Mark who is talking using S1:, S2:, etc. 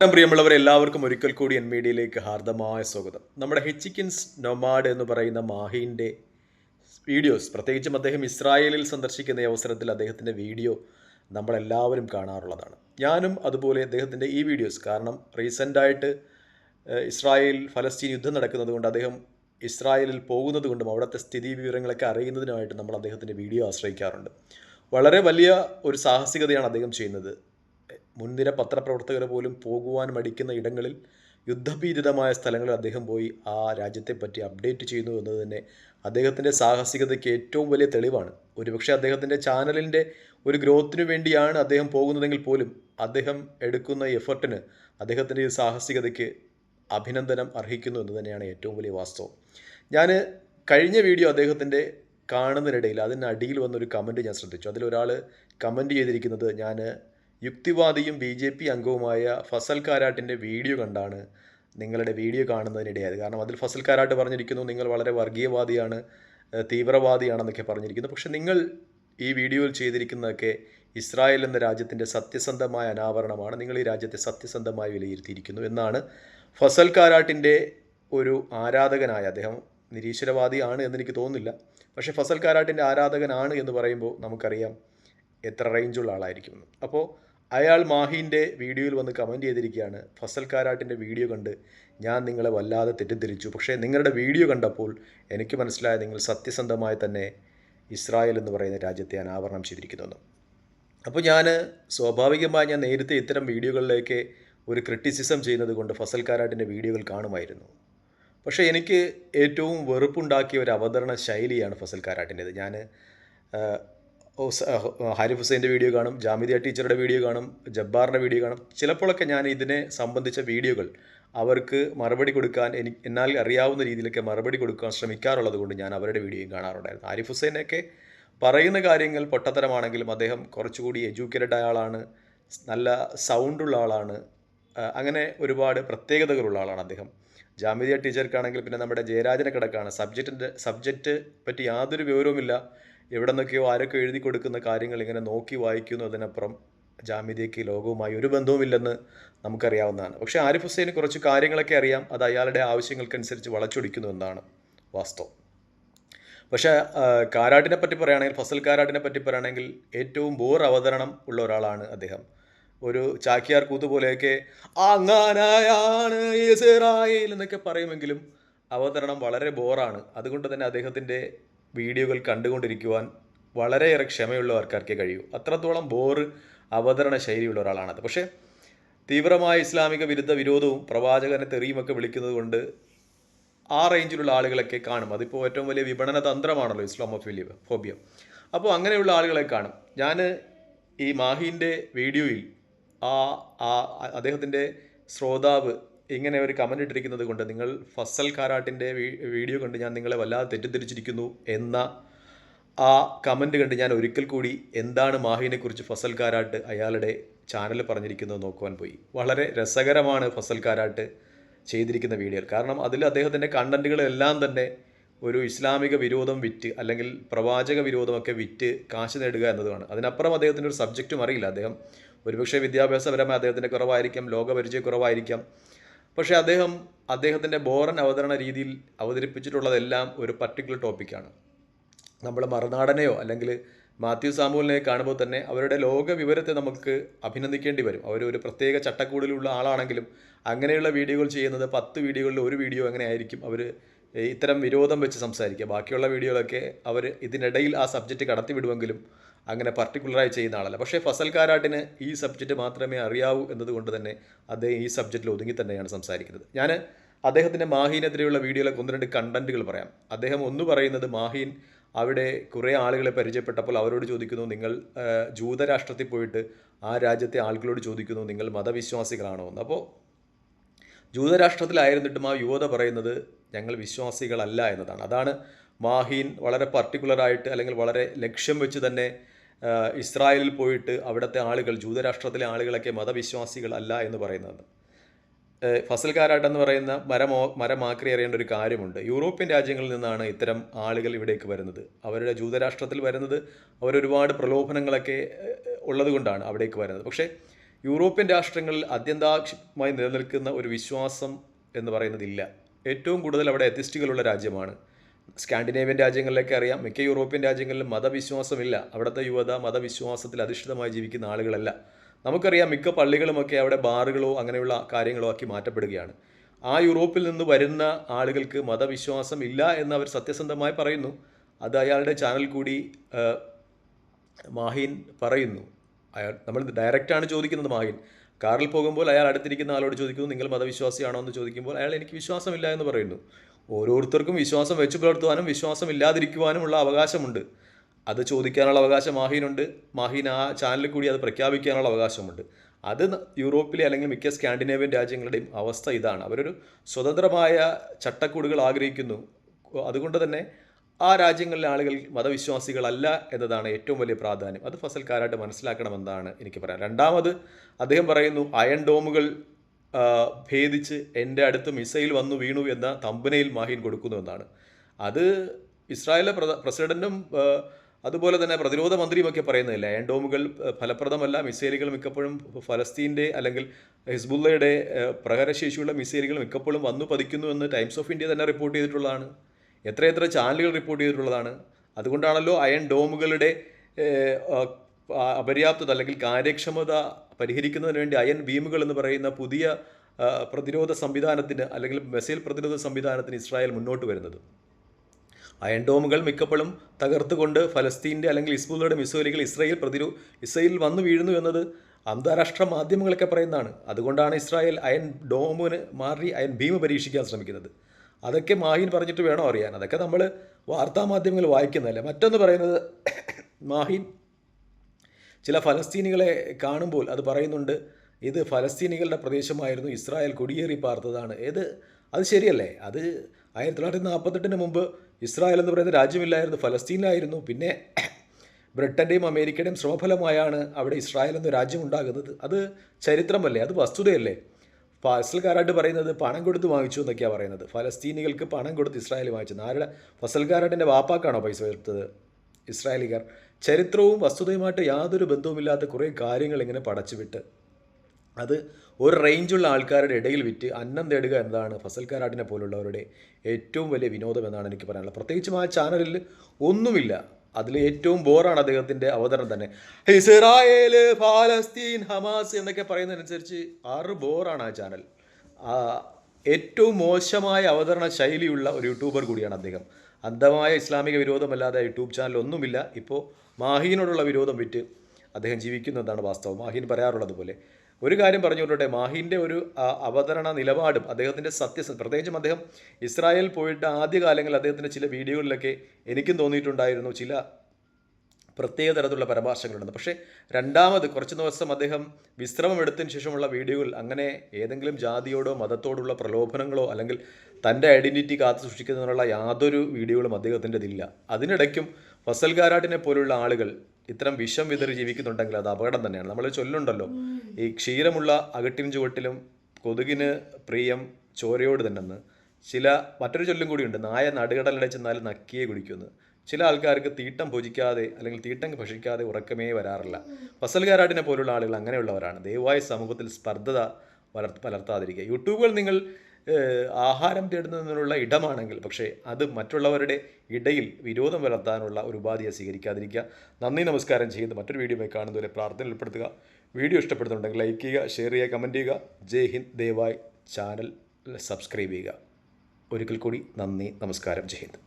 S1: പ്രിയമുള്ളവർ എല്ലാവർക്കും ഒരിക്കൽ കൂടി എൻ മീഡിയയിലേക്ക് ഹാർദമായ സ്വാഗതം. നമ്മുടെ ഹെച്ചിക്കിൻസ് നൊമാഡ് എന്ന് പറയുന്ന മാഹിന്റെ വീഡിയോസ് പ്രത്യേകിച്ചും അദ്ദേഹം ഇസ്രായേലിൽ സന്ദർശിക്കുന്ന അവസരത്തിൽ അദ്ദേഹത്തിന്റെ വീഡിയോ നമ്മളെല്ലാവരും കാണാറുള്ളതാണ്. ഞാനും അതുപോലെ അദ്ദേഹത്തിന്റെ ഈ വീഡിയോസ് കാരണം റീസെന്റായിട്ട് ഇസ്രായേൽ ഫലസ്തീൻ യുദ്ധം നടക്കുന്നത് കൊണ്ട് അദ്ദേഹം ഇസ്രായേലിൽ പോകുന്നത് കൊണ്ടും അവിടുത്തെ സ്ഥിതി വിവരങ്ങളൊക്കെ അറിയുന്നതിനായിട്ട് നമ്മൾ അദ്ദേഹത്തിന്റെ വീഡിയോ ആശ്രയിക്കാറുണ്ട്. വളരെ വലിയ ഒരു സാഹസികതയാണ് അദ്ദേഹം ചെയ്യുന്നത്. മുൻനിര പത്രപ്രവർത്തകർ പോലും പോകുവാൻ മടിക്കുന്ന ഇടങ്ങളിൽ യുദ്ധഭീതിതമായ സ്ഥലങ്ങളിൽ അദ്ദേഹം പോയി ആ രാജ്യത്തെപ്പറ്റി അപ്ഡേറ്റ് ചെയ്യുന്നു എന്നത് തന്നെ അദ്ദേഹത്തിന്റെ സാഹസികതയ്ക്ക് ഏറ്റവും വലിയ തെളിവാണ്. ഒരുപക്ഷെ അദ്ദേഹത്തിന്റെ ചാനലിന്റെ ഒരു ഗ്രോത്തിനു വേണ്ടിയാണ് അദ്ദേഹം പോകുന്നതെങ്കിൽ പോലും അദ്ദേഹം എടുക്കുന്ന എഫർട്ടിന് അദ്ദേഹത്തിന്റെ ഈ സാഹസികതയ്ക്ക് അഭിനന്ദനം അർഹിക്കുന്നു എന്ന് തന്നെയാണ് ഏറ്റവും വലിയ വാസ്തവം. ഞാൻ കഴിഞ്ഞ വീഡിയോ അദ്ദേഹത്തിന്റെ കാണുന്നതിനിടയിൽ അതിനടിയിൽ വന്നൊരു കമന്റ് ഞാൻ ശ്രദ്ധിച്ചു. അതിലൊരാൾ കമന്റ് ചെയ്തിരിക്കുന്നത് ഞാൻ യുക്തിവാദിയും ബി ജെ പി അംഗവുമായ ഫസൽ കാരാട്ടിന്റെ വീഡിയോ കണ്ടാണ് നിങ്ങളുടെ വീഡിയോ കാണുന്നതിനിടയായത്. കാരണം അതിൽ ഫസൽ കാരാട്ട് പറഞ്ഞിരിക്കുന്നു നിങ്ങൾ വളരെ വർഗീയവാദിയാണ് തീവ്രവാദിയാണെന്നൊക്കെ പറഞ്ഞിരിക്കുന്നു. പക്ഷേ നിങ്ങൾ ഈ വീഡിയോയിൽ ചെയ്തിരിക്കുന്നതൊക്കെ ഇസ്രായേൽ എന്ന രാജ്യത്തിന്റെ സത്യസന്ധമായ അനാവരണമാണ്. നിങ്ങൾ ഈ രാജ്യത്തെ സത്യസന്ധമായി വിലയിരുത്തിയിരിക്കുന്നു എന്നാണ് ഫസൽ കാരാട്ടിന്റെ ഒരു ആരാധകനായ അദ്ദേഹം നിരീശ്വരവാദിയാണ് എന്നെനിക്ക് തോന്നുന്നില്ല. പക്ഷേ ഫസൽ കാരാട്ടിന്റെ ആരാധകനാണ് എന്ന് പറയുമ്പോൾ നമുക്കറിയാം എത്ര റേഞ്ചുള്ള ആളായിരിക്കുമെന്ന് അപ്പോൾ അയാൾ മാഹീന്റെ വീഡിയോയിൽ വന്ന് കമന്റ് ചെയ്തിരിക്കുകയാണ് ഫസൽ കാരാട്ടിന്റെ വീഡിയോ കണ്ട് ഞാൻ നിങ്ങളെ വല്ലാതെ തെറ്റിദ്ധരിച്ചു. പക്ഷേ നിങ്ങളുടെ വീഡിയോ കണ്ടപ്പോൾ എനിക്ക് മനസ്സിലായ നിങ്ങൾ സത്യസന്ധമായി തന്നെ ഇസ്രായേൽ എന്ന് പറയുന്ന രാജ്യത്തെ അനാവരണം ചെയ്തിരിക്കുന്നു അപ്പോൾ ഞാൻ സ്വാഭാവികമായി ഞാൻ നേരത്തെ ഇത്തരം വീഡിയോകളിലേക്ക് ഒരു ക്രിറ്റിസിസം ചെയ്യുന്നത് കൊണ്ട് ഫസൽ കാരാട്ടിന്റെ വീഡിയോകൾ കാണുമായിരുന്നു. പക്ഷേ എനിക്ക് ഏറ്റവും വെറുപ്പുണ്ടാക്കിയ ഒരു അവതരണ ശൈലിയാണ് ഫസൽ കാരാട്ടിന്റെത് ഞാൻ ഹാരിഫ് ഹുസൈന്റെ വീഡിയോ കാണും ജാമിദിയ ടീച്ചറുടെ വീഡിയോ കാണും ജബ്ബാറിന്റെ വീഡിയോ കാണും. ചിലപ്പോഴൊക്കെ ഞാൻ ഇതിനെ സംബന്ധിച്ച വീഡിയോകൾ അവർക്ക് മറുപടി കൊടുക്കാൻ എനിക്ക് എന്നാൽ അറിയാവുന്ന രീതിയിലൊക്കെ മറുപടി കൊടുക്കാൻ ശ്രമിക്കാറുള്ളത് കൊണ്ട് ഞാൻ അവരുടെ വീഡിയോയും കാണാറുണ്ടായിരുന്നു. ആരിഫ് ഹുസൈനൊക്കെ പറയുന്ന കാര്യങ്ങൾ പൊട്ടത്തരമാണെങ്കിലും അദ്ദേഹം കുറച്ചുകൂടി എഡ്യൂക്കേറ്റഡ് ആയ ആളാണ് നല്ല സൗണ്ടുള്ള ആളാണ് അങ്ങനെ ഒരുപാട് പ്രത്യേകതകളുള്ള ആളാണ് അദ്ദേഹം. ജാമിതിയ ടീച്ചർക്കാണെങ്കിൽ പിന്നെ നമ്മുടെ ജയരാജനെ കിടക്കാണ്. സബ്ജക്റ്റിന്റെ സബ്ജക്റ്റ് പറ്റി യാതൊരു വിവരവുമില്ല. എവിടെ നിന്നൊക്കെയോ ആരൊക്കെ എഴുതി കൊടുക്കുന്ന കാര്യങ്ങൾ ഇങ്ങനെ നോക്കി വായിക്കുന്നു അതിനപ്പുറം ജാമ്യതയ്ക്ക് ലോകവുമായി ഒരു ബന്ധവുമില്ലെന്ന് നമുക്കറിയാവുന്നതാണ്. പക്ഷേ ആരിഫ് ഹുസൈന് കുറച്ച് കാര്യങ്ങളൊക്കെ അറിയാം. അത് അയാളുടെ ആവശ്യങ്ങൾക്കനുസരിച്ച് വളച്ചൊടിക്കുന്നു എന്നാണ് വാസ്തവം. പക്ഷേ കാരാട്ടിനെ പറ്റി പറയുകയാണെങ്കിൽ ഫസൽ കാരാട്ടിനെ പറ്റി പറയുകയാണെങ്കിൽ ഏറ്റവും ബോർ അവതരണം ഉള്ള ഒരാളാണ് അദ്ദേഹം. ഒരു ചാക്കിയാർ കൂത്ത് പോലെയൊക്കെ അങ്ങനായാണ് എന്നൊക്കെ പറയുമെങ്കിലും അവതരണം വളരെ ബോറാണ് അതുകൊണ്ട് തന്നെ അദ്ദേഹത്തിന്റെ വീഡിയോകൾ കണ്ടുകൊണ്ടിരിക്കുവാൻ വളരെയേറെ ക്ഷമയുള്ള ആൾക്കാർക്കേ കഴിയൂ. അത്രത്തോളം ബോറ് അവതരണ ശൈലിയുള്ള ഒരാളാണത്. പക്ഷേ തീവ്രമായ ഇസ്ലാമിക വിരുദ്ധ വിരോധവും പ്രവാചകനെ തെറിയുമൊക്കെ വിളിക്കുന്നത് കൊണ്ട് ആ റേഞ്ചിലുള്ള ആളുകളൊക്കെ കാണും. അതിപ്പോൾ ഏറ്റവും വലിയ വിപണന തന്ത്രമാണല്ലോ ഇസ്ലാമോഫിലിയ ഫോബിയ. അപ്പോൾ അങ്ങനെയുള്ള ആളുകളെ കാണും. ഞാൻ ഈ മാഹീന്റെ വീഡിയോയിൽ ആ ആ അദ്ദേഹത്തിന്റെ ശ്രോതാവ് ഇങ്ങനെ ഒരു കമന്റ് ഇട്ടിരിക്കുന്നത് കൊണ്ട് നിങ്ങൾ ഫസൽ കാരാട്ടിന്റെ വീഡിയോ കണ്ട് ഞാൻ നിങ്ങളെ വല്ലാതെ തെറ്റിദ്ധരിച്ചിരിക്കുന്നു എന്ന ആ കമന്റ് കണ്ട് ഞാൻ ഒരിക്കൽ കൂടി എന്താണ് മാഹിനെക്കുറിച്ച് ഫസൽ കാരാട്ട് അയാളുടെ ചാനൽ പറഞ്ഞിരിക്കുന്നത് നോക്കുവാൻ പോയി. വളരെ രസകരമാണ് ഫസൽ കാരാട്ട് ചെയ്തിരിക്കുന്ന വീഡിയോ കാരണം അതിൽ അദ്ദേഹത്തിന്റെ കണ്ടന്റുകളെല്ലാം തന്നെ ഒരു ഇസ്ലാമിക വിരോധം വിറ്റ് അല്ലെങ്കിൽ പ്രവാചക വിരോധമൊക്കെ വിറ്റ് കാശ് നേടുക എന്നതുമാണ്. അതിനപ്പുറം അദ്ദേഹത്തിന്റെ ഒരു സബ്ജക്റ്റും അറിയില്ല. അദ്ദേഹം ഒരുപക്ഷെ വിദ്യാഭ്യാസപരമായി അദ്ദേഹത്തിന്റെ കുറവായിരിക്കാം ലോകപരിചയ കുറവായിരിക്കാം പക്ഷേ അദ്ദേഹം അദ്ദേഹത്തിന്റെ ബോറൻ അവതരണ രീതിയിൽ അവതരിപ്പിച്ചിട്ടുള്ളതെല്ലാം ഒരു പർട്ടിക്കുലർ ടോപ്പിക്കാണ് നമ്മൾ മറുനാടനെയോ അല്ലെങ്കിൽ മാത്യു സാമുവലിനെ കാണുമ്പോൾ തന്നെ അവരുടെ ലോക വിവരത്തെ നമുക്ക് അഭിനന്ദിക്കേണ്ടി വരും. അവർ ഒരു പ്രത്യേക ചട്ടക്കൂടിലുള്ള ആളാണെങ്കിലും അങ്ങനെയുള്ള വീഡിയോകൾ ചെയ്യുന്നത് പത്ത് വീഡിയോകളിൽ ഒരു വീഡിയോ അങ്ങനെ ആയിരിക്കും? അവർ ഇത്തരം വിരോധം വെച്ച് സംസാരിക്കുക. ബാക്കിയുള്ള വീഡിയോകളൊക്കെ അവർ ഇതിനിടയിൽ ആ സബ്ജക്റ്റ് കടത്തിവിടുമെങ്കിലും അങ്ങനെ പർട്ടിക്കുലറായി ചെയ്യുന്ന ആളല്ല. പക്ഷേ ഫസൽ കാരാട്ടിന് ഈ സബ്ജക്റ്റ് മാത്രമേ അറിയാവൂ എന്നതുകൊണ്ട് തന്നെ അദ്ദേഹം ഈ സബ്ജക്റ്റിൽ ഒതുങ്ങി തന്നെയാണ് സംസാരിക്കുന്നത്. ഞാൻ അദ്ദേഹത്തിന്റെ മാഹീനെതിരെയുള്ള വീഡിയോയിലൊക്കെ ഒന്ന് രണ്ട് കണ്ടന്റുകൾ പറയാം. അദ്ദേഹം ഒന്ന് പറയുന്നത് മാഹീൻ അവിടെ കുറേ ആളുകളെ പരിചയപ്പെട്ടപ്പോൾ അവരോട് ചോദിക്കുന്നു നിങ്ങൾ ജൂതരാഷ്ട്രത്തിൽ പോയിട്ട് ആ രാജ്യത്തെ ആളുകളോട് ചോദിക്കുന്നു നിങ്ങൾ മതവിശ്വാസികളാണോ? എന്ന്. അപ്പോൾ ജൂതരാഷ്ട്രത്തിലായിരുന്നിട്ടും ആ യുവത പറയുന്നത് ഞങ്ങൾ വിശ്വാസികളല്ല എന്നതാണ്. അതാണ് മാഹീൻ വളരെ പർട്ടിക്കുലറായിട്ട് അല്ലെങ്കിൽ വളരെ ലക്ഷ്യം വെച്ച് തന്നെ ഇസ്രായേലിൽ പോയിട്ട് അവിടുത്തെ ആളുകൾ ജൂതരാഷ്ട്രത്തിലെ ആളുകളൊക്കെ മതവിശ്വാസികളല്ല എന്ന് പറയുന്നത്. ഏഹ് ഫസൽ കാരാട്ട് എന്ന് പറയുന്ന മരമോ മരമാക്രി അറിയേണ്ട ഒരു കാര്യമുണ്ട്. യൂറോപ്യൻ രാജ്യങ്ങളിൽ നിന്നാണ് ഇത്തരം ആളുകൾ ഇവിടേക്ക് വരുന്നത്. അവരുടെ ജൂതരാഷ്ട്രത്തിൽ വരുന്നത് അവരൊരുപാട് പ്രലോഭനങ്ങളൊക്കെ ഉള്ളതുകൊണ്ടാണ് ഉള്ളത് അവിടേക്ക് വരുന്നത്. പക്ഷേ യൂറോപ്യൻ രാഷ്ട്രങ്ങളിൽ അത്യന്താക്ഷമായി നിലനിൽക്കുന്ന ഒരു വിശ്വാസം എന്ന് പറയുന്നതില്ല. ഏറ്റവും കൂടുതൽ അവിടെ എത്തിസ്റ്റുകളുള്ള രാജ്യമാണ്. സ്കാൻഡിനേവ്യൻ രാജ്യങ്ങളിലേക്ക് അറിയാം. മിക്ക യൂറോപ്യൻ രാജ്യങ്ങളിലും മതവിശ്വാസമില്ല. അവിടുത്തെ യുവത മതവിശ്വാസത്തിൽ അധിഷ്ഠിതമായി ജീവിക്കുന്ന ആളുകളല്ല. നമുക്കറിയാം മിക്ക പള്ളികളുമൊക്കെ അവിടെ ബാറുകളോ അങ്ങനെയുള്ള കാര്യങ്ങളോ ആക്കി മാറ്റപ്പെടുകയാണ്. ആ യൂറോപ്പിൽ നിന്ന് വരുന്ന ആളുകൾക്ക് മതവിശ്വാസം ഇല്ല എന്ന് അവർ സത്യസന്ധമായി പറയുന്നു. അത് അയാളുടെ ചാനൽ കൂടി മാഹിൻ പറയുന്നു. അയാൾ നമ്മൾ ഡയറക്റ്റാണ് ചോദിക്കുന്നത് മാഹിൻ. കാറിൽ പോകുമ്പോൾ അയാൾ അടുത്തിരിക്കുന്ന ആളോട് ചോദിക്കുന്നു നിങ്ങൾ മതവിശ്വാസിയാണോ? എന്ന് ചോദിക്കുമ്പോൾ അയാൾ എനിക്ക് വിശ്വാസമില്ല എന്ന് പറയുന്നു. ഓരോരുത്തർക്കും വിശ്വാസം വെച്ചു പുലർത്തുവാനും വിശ്വാസം ഇല്ലാതിരിക്കുവാനുമുള്ള അവകാശമുണ്ട്. അത് ചോദിക്കാനുള്ള അവകാശം മാഹീനുണ്ട്. മാഹീൻ ആ ചാനലിൽ കൂടി അത് പ്രഖ്യാപിക്കാനുള്ള അവകാശമുണ്ട്. അത് യൂറോപ്പിലെ അല്ലെങ്കിൽ മിക്ക സ്കാൻഡിനേവ്യൻ രാജ്യങ്ങളുടെയും അവസ്ഥ ഇതാണ്. അവരൊരു സ്വതന്ത്രമായ ചട്ടക്കൂടുകൾ ആഗ്രഹിക്കുന്നു. അതുകൊണ്ട് തന്നെ ആ രാജ്യങ്ങളിലെ ആളുകൾ മതവിശ്വാസികളല്ല എന്നതാണ് ഏറ്റവും വലിയ പ്രാധാന്യം. അത് ഫസൽക്കാരായിട്ട് മനസ്സിലാക്കണമെന്നാണ് എനിക്ക് പറയാൻ. രണ്ടാമത് അദ്ദേഹം പറയുന്നു അയൺ ഡോമുകൾ ഭേദിച്ച് എന്റെ അടുത്ത് മിസൈൽ വന്നു വീണു എന്ന തമ്പനയിൽ മാഹിൻ കൊടുക്കുന്നു എന്നാണ്. അത് ഇസ്രായേലിലെ പ്രസിഡന്റും അതുപോലെ തന്നെ പ്രതിരോധ മന്ത്രിയുമൊക്കെ പറയുന്നില്ല അയൺ ഡോമുകൾ ഫലപ്രദമല്ല മിസൈലുകൾ മിക്കപ്പോഴും ഫലസ്തീന്റെ അല്ലെങ്കിൽ ഹിസ്ബുള്ളയുടെ പ്രഹരശേഷിയുള്ള മിസൈലുകൾ മിക്കപ്പോഴും വന്നു പതിക്കുന്നു എന്ന് ടൈംസ് ഓഫ് ഇന്ത്യ തന്നെ റിപ്പോർട്ട് ചെയ്തിട്ടുള്ളതാണ്. എത്രയെത്ര ചാനലുകൾ റിപ്പോർട്ട് ചെയ്തിട്ടുള്ളതാണ്. അതുകൊണ്ടാണല്ലോ അയൺ ഡോമുകളുടെ അപര്യാപ്തത അല്ലെങ്കിൽ കാര്യക്ഷമത പരിഹരിക്കുന്നതിന് വേണ്ടി അയൺ ബീമുകൾ എന്ന് പറയുന്ന പുതിയ പ്രതിരോധ സംവിധാനത്തിന് അല്ലെങ്കിൽ മിസൈൽ പ്രതിരോധ സംവിധാനത്തിന് ഇസ്രായേൽ മുന്നോട്ട് വരുന്നത്. അയൺ ഡോമുകൾ മിക്കപ്പോഴും തകർത്തുകൊണ്ട് ഫലസ്തീന്റെ അല്ലെങ്കിൽ ഇസ്ബുലയുടെ മിസൈലുകൾ ഇസ്രായേൽ പ്രതിരോ ഇസ്രായേലിൽ വന്നു വീഴുന്നു എന്നത് അന്താരാഷ്ട്ര മാധ്യമങ്ങളൊക്കെ പറയുന്നതാണ്. അതുകൊണ്ടാണ് ഇസ്രായേൽ അയൺ ഡോമിന് മാറി അയൺ ഭീമ പരീക്ഷിക്കാൻ ശ്രമിക്കുന്നത്. അതൊക്കെ മാഹിൻ പറഞ്ഞിട്ട് വേണോ അറിയാൻ? അതൊക്കെ നമ്മൾ വാർത്താ മാധ്യമങ്ങളിൽ വായിക്കുന്നതല്ലേ? മറ്റൊന്ന് പറയുന്നത് മാഹിൻ ചില ഫലസ്തീനികളെ കാണുമ്പോൾ അത് പറയുന്നുണ്ട് ഇത് ഫലസ്തീനികളുടെ പ്രദേശമായിരുന്നു ഇസ്രായേൽ കുടിയേറി പാർത്തതാണ്. ഏത്? അത് ശരിയല്ലേ? അത് ആയിരത്തി തൊള്ളായിരത്തി നാൽപ്പത്തെട്ടിന് മുമ്പ് ഇസ്രായേൽ എന്ന് പറയുന്ന രാജ്യമില്ലായിരുന്നു ഫലസ്തീനിലായിരുന്നു. പിന്നെ ബ്രിട്ടന്റെയും അമേരിക്കയുടെയും ശ്രമഫലമായാണ് അവിടെ ഇസ്രായേൽ എന്ന രാജ്യം ഉണ്ടാകുന്നത്. അത് ചരിത്രമല്ലേ? അത് വസ്തുതയല്ലേ? ഫസൽക്കാരായിട്ട് പറയുന്നത് പണം കൊടുത്ത് വാങ്ങിച്ചു എന്നൊക്കെയാണ് പറയുന്നത്. ഫലസ്തീനികൾക്ക് പണം കൊടുത്ത് ഇസ്രായേൽ വാങ്ങിച്ചത്. ആരുടെ? ഫസൽക്കാരാട്ടിന്റെ വാപ്പാക്കാണോ പൈസ എടുത്തത് ഇസ്രായേലിക്കാർ ചരിത്രവും വസ്തുതയുമായിട്ട് യാതൊരു ബന്ധവുമില്ലാത്ത കുറേ കാര്യങ്ങൾ ഇങ്ങനെ പടച്ചുവിട്ട് അത് ഒരു റേഞ്ചുള്ള ആൾക്കാരുടെ ഇടയിൽ വിറ്റ് അന്നം തേടുക എന്നതാണ് ഫസൽക്കാരാട്ടിനെ പോലുള്ളവരുടെ ഏറ്റവും വലിയ വിനോദം എന്നാണ് എനിക്ക് പറയാനുള്ളത്. പ്രത്യേകിച്ചും ആ ചാനലിൽ ഒന്നുമില്ല. അതിൽ ഏറ്റവും ബോറാണ് അദ്ദേഹത്തിന്റെ അവതരണം തന്നെ. ഇസ്രായേൽ ഫാലസ്തീൻ ഹമാസ് എന്നൊക്കെ പറയുന്നതനുസരിച്ച് ആറ് ബോറാണ് ആ ചാനൽ. ഏറ്റവും മോശമായ അവതരണ ശൈലിയുള്ള ഒരു യൂട്യൂബർ കൂടിയാണ് അദ്ദേഹം. അന്ധമായ ഇസ്ലാമിക വിരോധമല്ലാതെ യൂട്യൂബ് ചാനൽ ഒന്നുമില്ല ഇപ്പോൾ മാഹീനോടുള്ള വിരോധം വിറ്റ് അദ്ദേഹം ജീവിക്കുന്നതാണ് വാസ്തവം. മാഹീൻ പറയാറുള്ളത് പോലെ. ഒരു കാര്യം പറഞ്ഞുകൊണ്ടെ മാഹിന്റെ ഒരു അവതരണ നിലപാടും അദ്ദേഹത്തിന്റെ സത്യസ പ്രത്യേകിച്ചും അദ്ദേഹം ഇസ്രായേൽ പോയിട്ട് ആദ്യകാലങ്ങളിൽ അദ്ദേഹത്തിന്റെ ചില വീഡിയോകളിലൊക്കെ എനിക്കും തോന്നിയിട്ടുണ്ടായിരുന്നു ചില പ്രത്യേക തരത്തിലുള്ള പരാമർശങ്ങളുണ്ട്. പക്ഷേ രണ്ടാമത് കുറച്ച് ദിവസം അദ്ദേഹം വിശ്രമം എടുത്തതിന് ശേഷമുള്ള വീഡിയോയിൽ അങ്ങനെ ഏതെങ്കിലും ജാതിയോടോ മതത്തോടുള്ള പ്രലോഭനങ്ങളോ അല്ലെങ്കിൽ തന്റെ ഐഡന്റിറ്റി കാത്തു സൂക്ഷിക്കുന്നതിനുള്ള യാതൊരു വീഡിയോകളും അദ്ദേഹത്തിന്റെതില്ല. അതിനിടയ്ക്കും ഫസൽ ഗാരാട്ടിനെ പോലുള്ള ആളുകൾ ഇത്തരം വിഷം വിതറി ജീവിക്കുന്നുണ്ടെങ്കിൽ അത് അപകടം തന്നെയാണ്. നമ്മൾ ചൊല്ലുണ്ടല്ലോ ഈ ക്ഷീരമുള്ള അകട്ടിൻ ചുവട്ടിലും കൊതുകിന് പ്രിയം ചോരയോട് തന്നെ ചില മറ്റൊരു ചൊല്ലും കൂടിയുണ്ട് നായ നടുകടലിടെ ചെന്നാൽ നക്കിയെ കുടിക്കുമെന്ന്. ചില ആൾക്കാർക്ക് തീട്ടം ഭുജിക്കാതെ അല്ലെങ്കിൽ തീട്ടം ഭക്ഷിക്കാതെ ഉറക്കമേ വരാറില്ല. ഫസൽകാരാട്ടിനെ പോലുള്ള ആളുകൾ അങ്ങനെയുള്ളവരാണ്. ദയവായി സമൂഹത്തിൽ സ്പർദ്ധത വളർത്ത് പലർത്താതിരിക്കുക. യൂട്യൂബുകൾ നിങ്ങൾ ആഹാരം തേടുന്നതിനുള്ള ഇടമാണെങ്കിൽ പക്ഷേ അത് മറ്റുള്ളവരുടെ ഇടയിൽ വിരോധം വളർത്താനുള്ള ഒരു ഉപാധിയെ സ്വീകരിക്കാതിരിക്കുക. നന്ദി നമസ്കാരം ചെയ്ത് മറ്റൊരു വീഡിയോയിൽ കാണുന്നവരെ പ്രാർത്ഥന ഉൾപ്പെടുത്തുക. വീഡിയോ ഇഷ്ടപ്പെടുന്നുണ്ടെങ്കിൽ ലൈക്ക് ചെയ്യുക ഷെയർ ചെയ്യുക കമന്റ് ചെയ്യുക. ജയ് ഹിന്ദ്. ദയവായി ചാനൽ സബ്സ്ക്രൈബ് ചെയ്യുക. ഒരിക്കൽ കൂടി നന്ദി നമസ്കാരം. ജയ് ഹിന്ദ്.